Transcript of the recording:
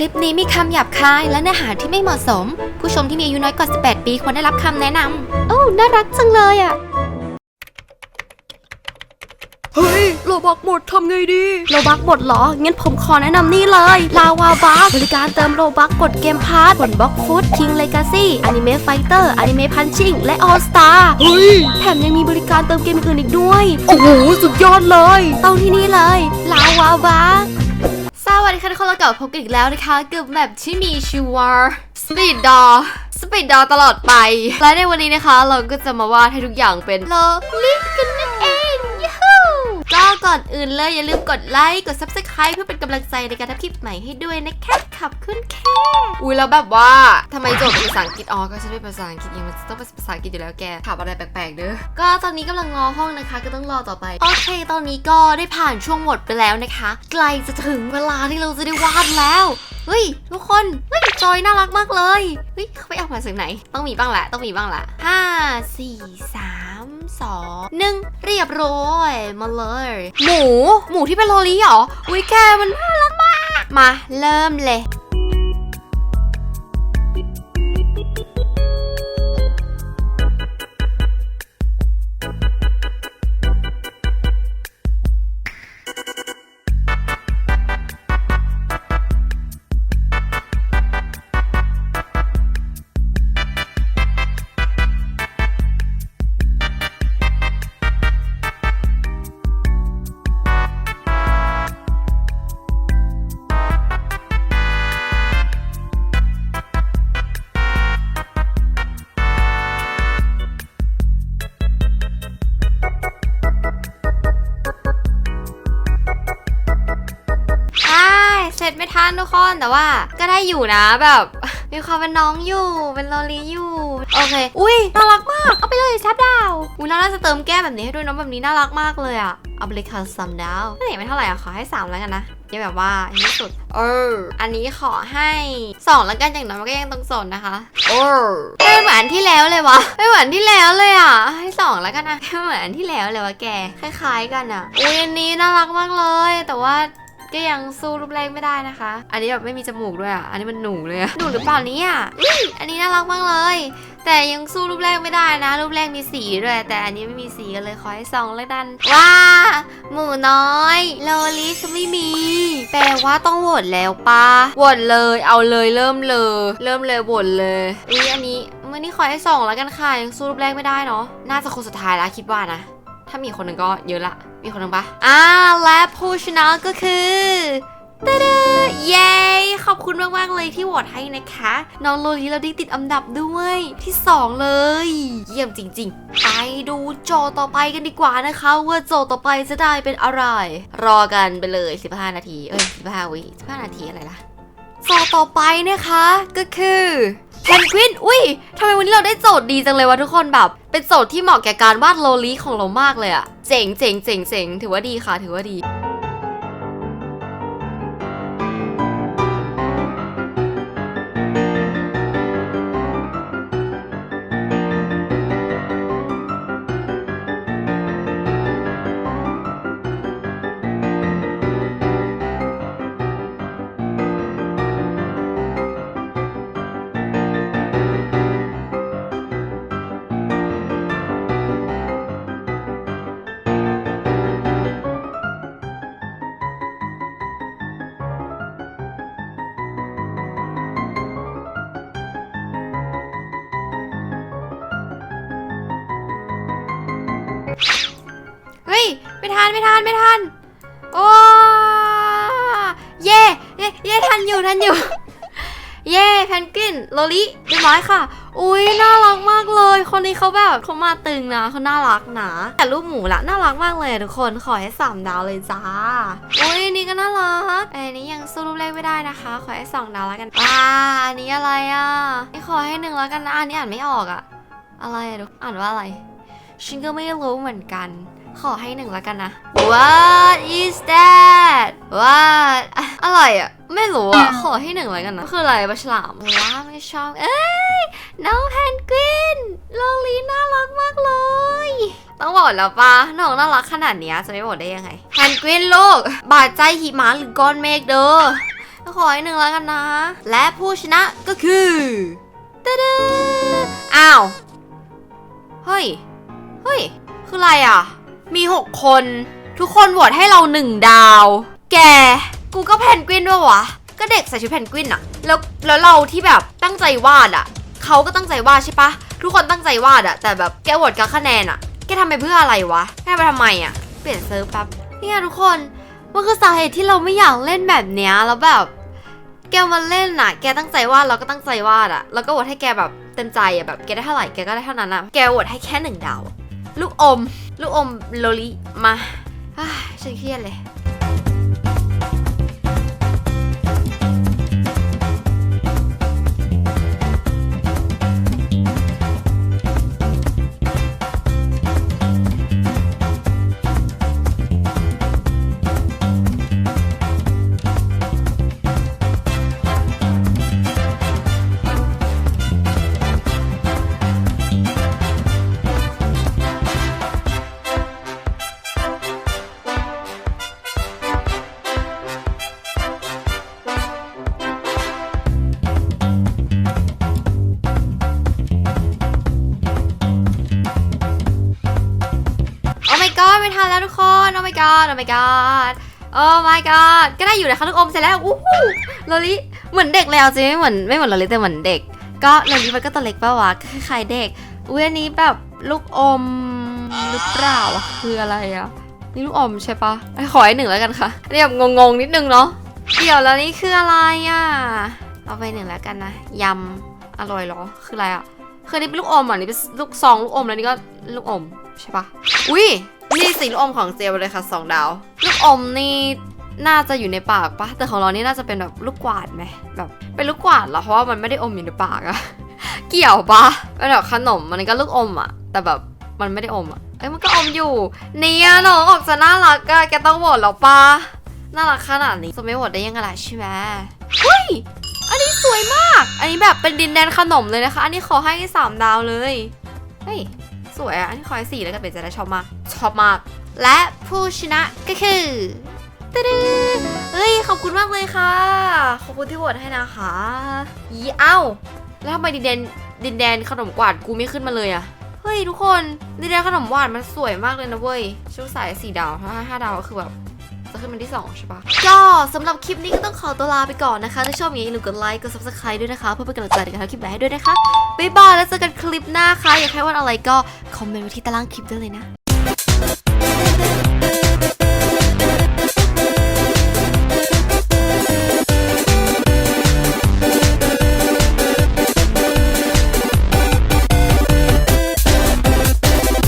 ลิปนี้มีคำหยาบคายและเนื้อหาที่ไม่เหมาะสม ผู้ชมที่มีอายุน้อยกว่า 18 ปีควรได้รับคำแนะนำโอ้ น่ารักจังเลยอะ เฮ้ยโลบอกหมดทำไงดีโลบักหมดเหรอ งั้นผมขอแนะนำนี่เลย ลาวาบักบริการเติมโลบักกดเกมพาร์ทผลบล็อกฟุตคิงเลกาซี่อนิเมะไฟเตอร์อนิเมะพันชิงและออสตาเฮ้ย แถมยังมีบริการเติมเกมอื่นอีกด้วย โอ้โห สุดยอดเลย ต้องที่นี่เลย ลาวาบัก สวัสดีค่ะทุกคนเรากลับมาพบกันอีกแล้วนะคะกับแบบที่มีชื่อว่าสปีดดอสปีดดอตลอดไป และในวันนี้นะคะ เราก็จะมาวาดให้ทุกอย่างเป็นโลลิกัน ก็ก่อนอื่นเลยอย่าลืมกดไลค์กด subscribe เพื่อเป็นกำลังใจในการทำคลิปใหม่ให้ด้วยนะคะขอบคุณค่ะอุ้ยแล้วแบบว่าทำไมโจทย์เป็นภาษาอังกฤษอ๋อก็ฉันเป็นภาษาอังกฤษยังมันต้องเป็นภาษาอังกฤษอยู่แล้วแกถามอะไรแปลกๆเด้อก็ตอนนี้กำลังงอห้องนะคะ ก็ต้องรอต่อไปโอเค ตอนนี้ก็ได้ผ่านช่วงหมดไปแล้วนะคะใกล้จะถึงเวลาที่เราจะได้วาดแล้วเฮ้ยทุกคนเฮ้ยจอยน่ารักมากเลยเฮ้ยเขาไปเอามาจากไหน ต้องมีบ้างแหละต้องมีบ้างแหละห้าสี่สาม สองหนึ่งเรียบร้อยมาเลย หมู หมูที่เป็นโลลีเหรอ อุ้ยแกมันน่ารักมาก มาเริ่มเลย กันทุกคนแต่ว่าก็ได้อยู่นะแบบ มีความเป็นน้องอยู่เป็นโลลีอยู่โอเค อุ้ยน่ารักมากเอาไปเลยชัดดาวอุ้ยน่าจะเติมแก้มแบบนี้ให้ด้วยน้องแบบนี้น่ารักมากเลยอะเอาไปเลยค่ะซัมดาวไม่ไหนไม่เท่าไหร่อะขอให้สามแล้วกันนะย่าแบบว่าอันนี้สุด เออ อันนี้ขอให้สองแล้วกันอย่างน้อยมันก็ยังต้องสนนะคะเออไม่เหมือนที่แล้วเลยวะไม่เหมือนที่แล้วเลยอะให้สองแล้วกันนะไม่เหมือนอันที่แล้วเลยวะแก คล้าย ๆ กันอะอุ้ยอันนี้น่ารักมากเลย แต่ว่า ก็ยังสู้รูปแรกไม่ได้นะคะ อันนี้แบบไม่มีจมูกด้วยอะ อันนี้มันหนูเลยอะหนูหรือเปล่าเนี่ยอุ้ยอันนี้น่ารักมากเลย แต่ยังสู้รูปแรกไม่ได้นะ รูปแรกมีสีด้วย แต่อันนี้ไม่มีสีกันเลยขอให้สองเลยดัน ว้า หมูน้อยโลลิสไม่มี แปลว่าต้องโหวตแล้วปะโหวตเลย เอาเลยเริ่มเลย เริ่มเลยโหวตเลยอุ้ยอันนี้มื่อนี้ขอให้สองแล้วกันค่ะยังสู้รูปแรกไม่ได้เนาะน่าจะคนสุดท้ายแล้วคิดว่านะ ถ้ามีคนหนึ่งก็เยอะละ มีคนหนึ่งปะอ่าและผู้ชนะก็คือตะดเย้ ขอบคุณมาก ๆ เลยที่โหวตให้นะคะ น้องโลลีเราได้ติดอันดับด้วยที่ 2 เลย เยี่ยมจริง ๆ ไปดูโจทย์ต่อไปกันดีกว่านะคะ ว่าโจทย์ต่อไปจะได้เป็นอะไร รอกันไปเลย 15 นาที เอ้ย 15 วิ15 นาทีอะไรล่ะโจทย์ต่อไปนะคะก็คือแพนกวิน อุ้ยทำไมวันนี้เราได้โจทย์ดีจังเลยวะทุกคนแบบ เป็นโจทย์ที่เหมาะแก่การวาดโลลีของเรามากเลยอะเจ๋งเจ๋งเจ๋งเจ๋งถือว่าดีค่ะ ถือว่าดี ไม่ทันไม่ทันไม่ทันโอ้เย่เย่เย่ทันอยู่ทันอยู่ เย่แพนกวินโลลิเรียบร้อยค่ะ อุ้ยน่ารักมากเลย คนนี้เขาแบบเขามาตึงนะเขาน่ารักนะแต่รูปหมูละน่ารักมากเลยทุกคนขอให้สามดาวเลยจ้าอุ้ยนี่ก็น่ารักแต่อันนี้ยังสู้รูปแรกไม่ได้นะคะ ขอให้สองดาวแล้วกันว้าอันนี้อะไรอะนี่ขอให้หนึ่งแล้วกันนะอันนี้อ่านไม่ออกอะอะไรอะทุกอ่านว่าอะไรฉันก็ไม่รู้เหมือนกัน ขอให้หนึ่งแล้วกันนะ What is that What อะอะไรอะ ไม่รู้อะ ขอให้หนึ่งแล้วกันนะ คืออะไรปลาฉลามว้าไม่ชอบ เอ้ย น้องแพนกวินโลลีน่ารักมากเลย ต้องบอกแล้วปะน้องน่ารักขนาดเนี้ยจะไม่บอกได้ยังไงแพนกวินลูก บาดใจหิมะหรือก้อนเมฆเด้อก็ขอให้หนึ่งแล้วกันนะ และผู้ชนะก็คือตะดึอ้าว เฮ้ย เฮ้ย คืออะไรอะ มี 6 คน ทุกคนโหวตให้เราหนึ่งดาว แก กูก็แพนกวินด้วยวะ ก็เด็กใส่ชุดแพนกวินอะแล้วแล้วเราที่แบบตั้งใจวาดอะเขาก็ตั้งใจวาดใช่ปะทุกคนตั้งใจวาดอะแต่แบบแกโหวตกับคะแนนอะแกทำไปเพื่ออะไรวะแกไปทำไมอะเปลี่ยนเซิร์ฟแป๊บเนี่ยทุกคนมันคือสาเหตุที่เราไม่อยากเล่นแบบเนี้ยแล้วแบบ แกมาเล่นนะแกตั้งใจวาดเราก็ตั้งใจวาดอะแล้วก็โหวตให้แกแบบเต็มใจอะแบบแกได้เท่าไหร่แกก็ได้เท่านั้นอะแกโหวตให้แค่หนึ่งดาว ลูกอม ลูกอมโลลิมาอ้ายฉันเครียดเลย ไม่ทันแล้วทุกคนโอ้ my god โอ้ my god โอ้ my god ก็ได้อยู่นะคะลูกอมเสร็จแล้วอู้หูลลิเหมือนเด็กเลยเอาจริงไม่เหมือนไม่เหมือนลลิแต่เหมือนเด็ก ก็โลลิมันก็ตัวเล็กปะวะคล้ายๆเด็กอุ้ยอันนี้แบบลูกอมหรือเปล่าอะคืออะไรอะนี่ลูกอมใช่ปะไอ้ขอให้หนึ่งแล้วกันค่ะอันนี้แบบงงๆนิดนึงเนาะเดี๋ยวแล้วนี่คืออะไรอะเอาไปหนึ่งแล้วกันนะยำอร่อยเหรอคืออะไรอะคืออนนี่เป็นลูกอมอะนี่เป็นลูกซองลูกอมแล้วนี่ก็ลูกอมใช่ปะอุ้ย นี่สีลูกอมของเจลเลยค่ะสองดาว ลูกอมนี่น่าจะอยู่ในปากปะแต่ของเรานี่น่าจะเป็นแบบลูกกวาดไหมแบบเป็นลูกกวาดเหรอเพราะว่ามันไม่ได้อมอยู่ในปากอะเกี่ยวปะเป็นแบบขนมมันก็ลูกอมอะแต่แบบมันไม่ได้อมอะเอ้ยมันก็อมอยู่เนี่ยน้องออกจะน่ารักอะแกต้องโหวตแล้วปะน่ารักขนาดนี้จะไม่โหวตได้ยังไงล่ะใช่ไหมเฮ้ยอันนี้สวยมาก อันนี้แบบเป็นดินแดนขนมเลยนะคะ อันนี้ขอให้สามดาวเลยเฮ้ย สวยอะ อันนี้คอยสี่แล้วก็เป็นจะได้ชอบมาก ชอบมาก และผู้ชนะก็คือตะดึงเฮ้ย ขอบคุณมากเลยค่ะ ขอบคุณที่โหวตให้นะคะยีเอ้า แล้วทำไมดินแดนดินแดนขนมกวาดกูไม่ขึ้นมาเลยอะเฮ้ยทุกคนดินแดนขนมหวานมันสวยมากเลยนะเว้ยชุดสายสี่ดาวถ้าห้าดาวก็คือแบบ จะขึ้นวันที่ 2 ใช่ปะก็สำหรับคลิปนี้ก็ต้องขอตัวลาไปก่อนนะคะถ้าชอบอย่างนี้อย่าลืมกดไลค์กดซับสไคร b e ด้วยนะคะ เพื่อเป็นกำลังใจในการทำคลิปใหม่ให้ด้วยนะคะบ๊ายบายแล้วเจอกันคลิปหน้าค่ะอยากให้วันอะไรก็คอมเมนต์ไว้ที่ตารางคลิปได้เลยนะ